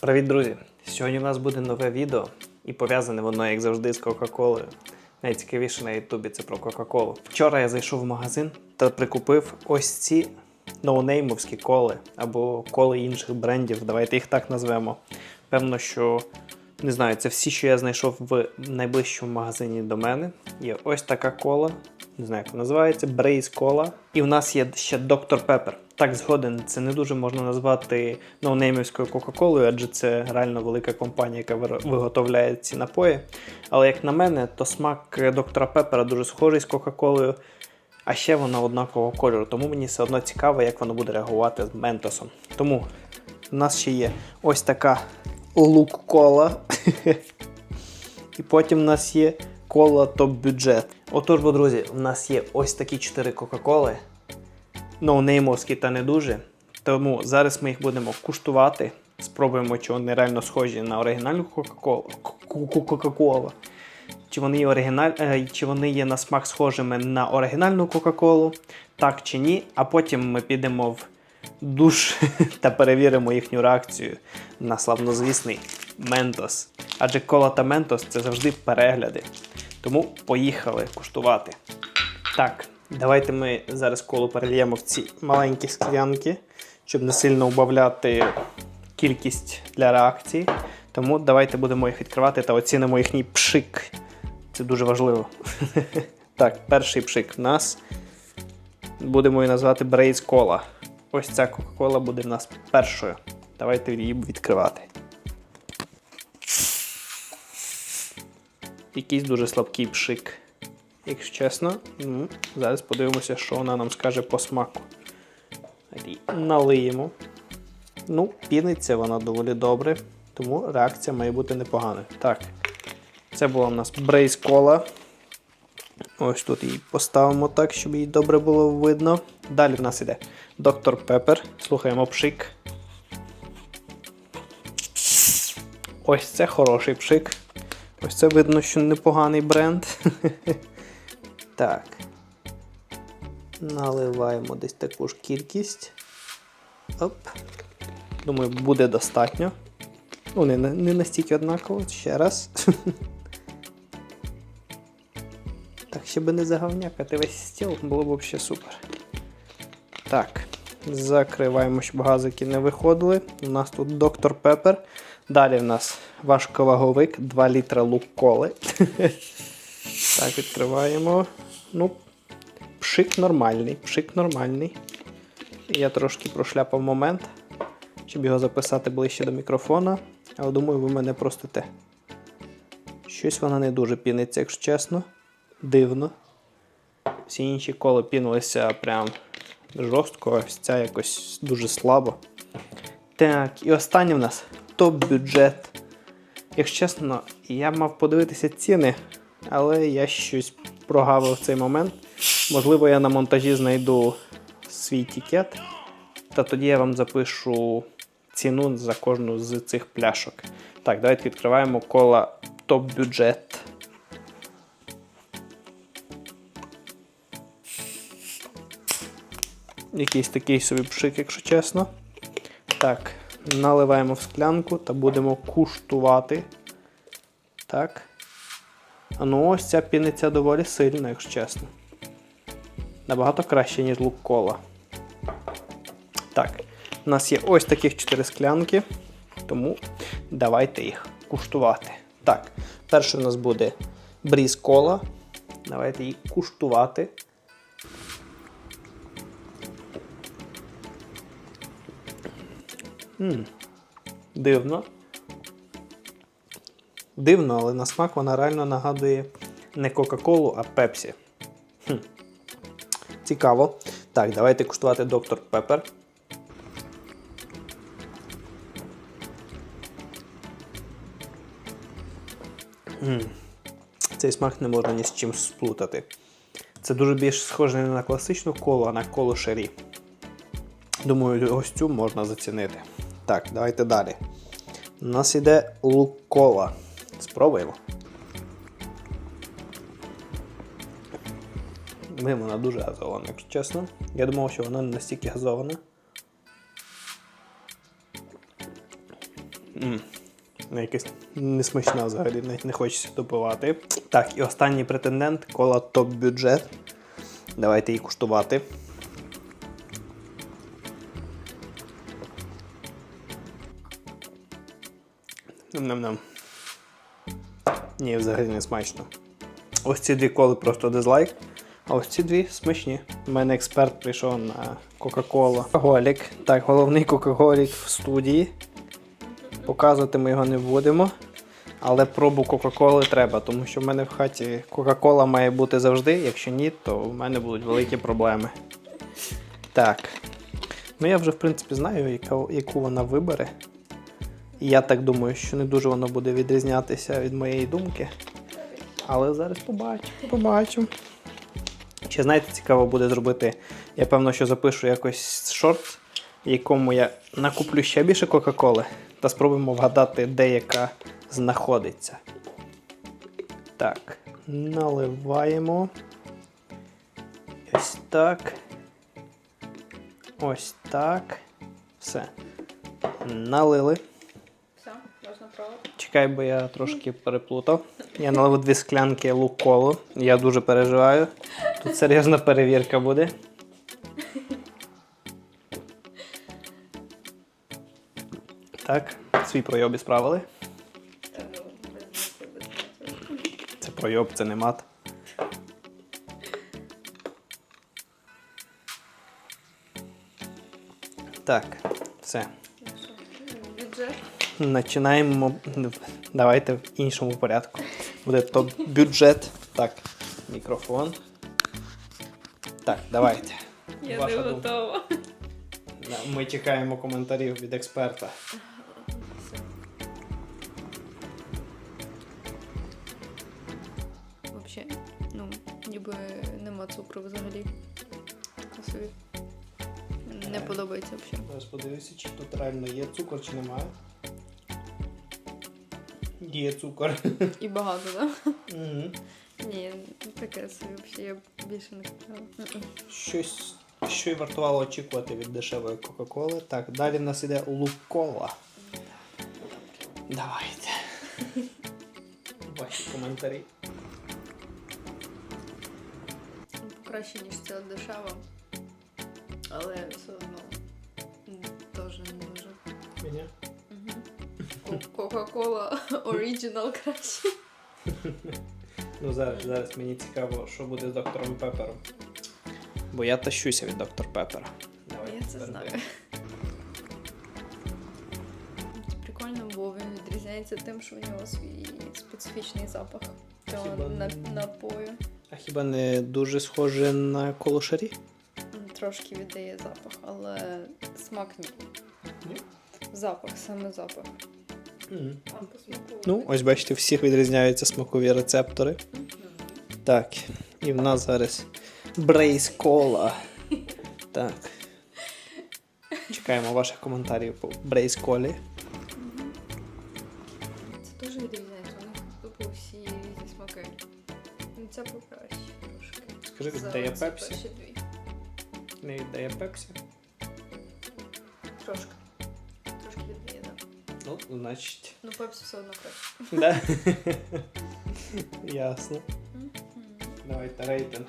Привіт, друзі! Сьогодні у нас буде нове відео, і пов'язане воно, як завжди, з Кока-Колою. Найцікавіше на Ютубі це про Кока-Колу. Вчора я зайшов в магазин та прикупив ось ці ноунеймовські коли або коли інших брендів. Давайте їх так назвемо. Певно, що не знаю, це всі, що я знайшов в найближчому магазині до мене. Є ось така кола. Не знаю, як вона називається, Брейз кола. І в нас є ще Доктор Пеппер. Так, згоден, це не дуже можна назвати ноунеймівською Кока-Колою, адже це реально велика компанія, яка виготовляє ці напої. Але як на мене, то смак доктора Пеппера дуже схожий з Кока-Колою, а ще вона однакового кольору. Тому мені все одно цікаво, як воно буде реагувати з ментосом. Тому в нас ще є ось така лук-кола. І потім в нас є кола топ-бюджет. Отож, бо, друзі, в нас є ось такі 4 Кока-Коли. Ноунеймовські та не дуже. Тому зараз ми їх будемо куштувати. Спробуємо, чи вони реально схожі на оригінальну Кока-Колу. Чи вони оригіналь... е, чи вони є на смак схожими на оригінальну Кока-Колу, так чи ні. А потім ми підемо в душ та перевіримо їхню реакцію на славнозвісний Ментос. Адже кола та Ментос це завжди перегляди. Тому поїхали куштувати. Так, давайте ми зараз коло перельємо в ці маленькі склянки, щоб не сильно убавляти кількість для реакції. Тому давайте будемо їх відкривати та оцінимо їхній пшик. Це дуже важливо. Так, перший пшик в нас. Будемо її назвати Брейз Кола. Ось ця Кока-Кола буде в нас першою. Давайте її відкривати. Якийсь дуже слабкий пшик. Якщо чесно, ну, зараз подивимося, що вона нам скаже по смаку. Налиємо. Ну, піниться вона доволі добре, тому реакція має бути непоганою. Так, це була у нас брейс кола. Ось тут її поставимо так, щоб її добре було видно. Далі в нас іде доктор Пеппер. Слухаємо пшик. Ось це хороший пшик. Ось це видно, що непоганий бренд. Так. Наливаємо десь таку ж кількість. Оп. Думаю, буде достатньо. Ну, не, не настільки однаково. Ще раз. Так, ще не заговнякати весь стіл, було б взагалі супер. Так, закриваємо, щоб газики не виходили. У нас тут доктор Пеппер. Далі в нас важковаговик, 2 літра лук-коли. Так, відкриваємо. Ну, пшик нормальний, пшик нормальний. Я трошки прошляпав момент, щоб його записати ближче до мікрофона. Але думаю, ви мене простите. Щось вона не дуже піниться, якщо чесно. Дивно. Всі інші коли пінилися прям жорстко, ось ця якось дуже слабо. Так, і останнє в нас топ-бюджет. Якщо чесно, я мав подивитися ціни, але я щось прогавив цей момент. Можливо, я на монтажі знайду свій тікет, та тоді я вам запишу ціну за кожну з цих пляшок. Так, давайте відкриваємо кола топ-бюджет. Якийсь такий собі пшик, якщо чесно. Так, наливаємо в склянку та будемо куштувати. Так. Ну ось ця піниться доволі сильно, якщо чесно. Набагато краще, ніж лук кола. Так, у нас є ось таких 4 склянки, тому давайте їх куштувати. Так, перше у нас буде бріз кола. Давайте їх куштувати. М, Дивно. Дивно, але на смак вона реально нагадує не Кока-Колу, а Пепсі. Хм. Цікаво. Так, давайте куштувати доктор Пеппер. М. Цей смак не можна ні з чим сплутати. Це дуже більш схоже не на класичну колу, а на колу шері. Думаю, ось цю можна зацінити. Так, давайте далі. У нас іде лук-кола. Спробуємо. Блин, вона дуже газована, якщо чесно. Я думав, що вона не настільки газована. М. Ну, якась несмачна взагалі, навіть не хочеться допивати. Так, і останній претендент кола топ-бюджет. Давайте її куштувати. Ням-ням. Ні, взагалі не смачно. Ось ці дві коли просто дизлайк. А ось ці дві смачні. У мене експерт прийшов на Кока-Кола. Кока-Голік. Так, головний Кока-Голік в студії. Показувати ми його не будемо. Але пробу Кока-Коли треба, тому що в мене в хаті Кока-Кола має бути завжди. Якщо ні, то в мене будуть великі проблеми. Так. Ну я вже, в принципі, знаю, яку вона вибере. Я так думаю, що не дуже воно буде відрізнятися від моєї думки. Але зараз побачимо, побачимо. Ще знаєте, цікаво буде зробити. Я певно, що запишу якось шорт, в якому я накуплю ще більше Кока-Коли та спробуємо вгадати, де яка знаходиться. Так, наливаємо. Ось так. Ось так. Все. Налили. Чекай, бо я трошки переплутав. Я налив дві склянки луколу. Я дуже переживаю. Тут серйозна перевірка буде. Так, свій пройоб справили. Без мати. Це пройоб, це не мат. Так, все. Бюджет. Починаємо. Давайте в іншому порядку. Буде топ-бюджет. Так, мікрофон. Так, давайте. Я Ваша не готова. Да, Ми чекаємо коментарів від експерта. Вообще, ну, ніби нема цукру взагалі. Не подобається взагалі. Зараз подивлюся, чи тут реально є цукор, чи немає. Є цукор. І багато, так? Мгм. Ні, таке собі взагалі я більше не. Мгм. Щось, що й вартувало очікувати від дешевої Кока-Коли. Так, далі в нас іде лукола. Давайте. Ваші коментарі. Краще, ніж ця дешева. Але все одно теж не дуже. Ні? Кока-кола Оригінал краще. Ну зараз, зараз мені цікаво, що буде з доктором Пепером. Бо я тащуся від доктор Пепера. Давай, Я це знаю. Це прикольно, бо він відрізняється тим, що у нього свій специфічний запах цього Хіба на- не- напою. А хіба не дуже схоже на колошарі? Трошки віддає запах, але смак ні. Ні? Запах, саме запах. Ну, ось бачите, у всіх відрізняються смакові рецептори. Так, і в нас зараз брейс кола. Так. Чекаємо ваших коментарів по брейс колі. Це теж відрізняється. У них тупо всі різні смаки. Ну, Це покраще трошки. Скажи, віддає пепсі? Не віддає пепсі? Ну, значить. Ну, пепсі все одно краще. Да? Ясно. Давайте рейтинг.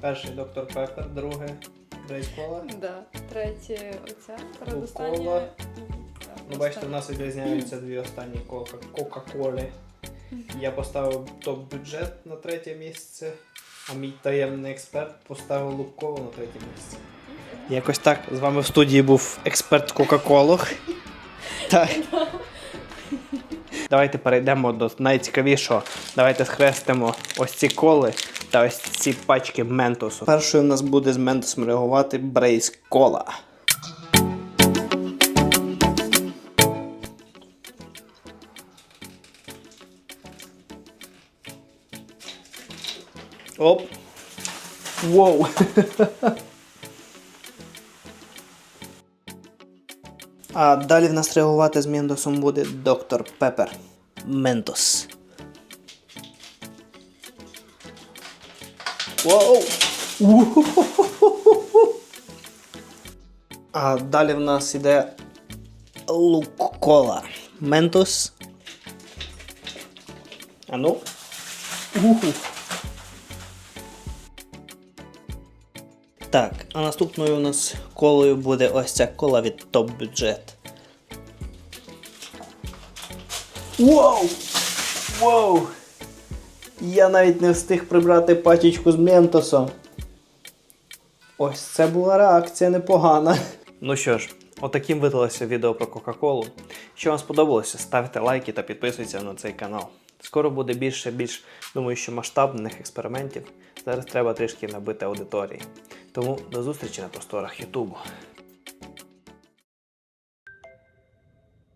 Перший доктор Пеппер, друге брейс кола. Да. Третє оця, Кока-Кола. передостання. Ну, бачите, у нас відрізняються дві останні кока- Кока-Коли. Я поставив топ-бюджет на третє місце, а мій таємний експерт поставив Луккову на третє місце. Якось так. З вами в студії був експерт Кока-Колу. Так. Давайте перейдемо до найцікавішого. Давайте схрестимо ось ці коли та ось ці пачки ментосу. Першою у нас буде з ментосом реагувати Брейс Кола. Оп. Воу. А далі в нас реагувати з Мендосом буде доктор Пепер. Ментос. Воу. А далі в нас іде лук кола. Ментос. А ну. Уху. Так, а наступною у нас колою буде ось ця кола від Top Budget. Вау! Вау! Я навіть не встиг прибрати пачечку з ментосом. Ось це була реакція непогана. Ну що ж, отаким видалося відео про Кока-Колу. Якщо вам сподобалося, ставте лайки та підписуйтесь на цей канал. Скоро буде більше більш, думаю, що масштабних експериментів. Зараз треба трішки набити аудиторії. Тому до зустрічі на просторах Ютубу.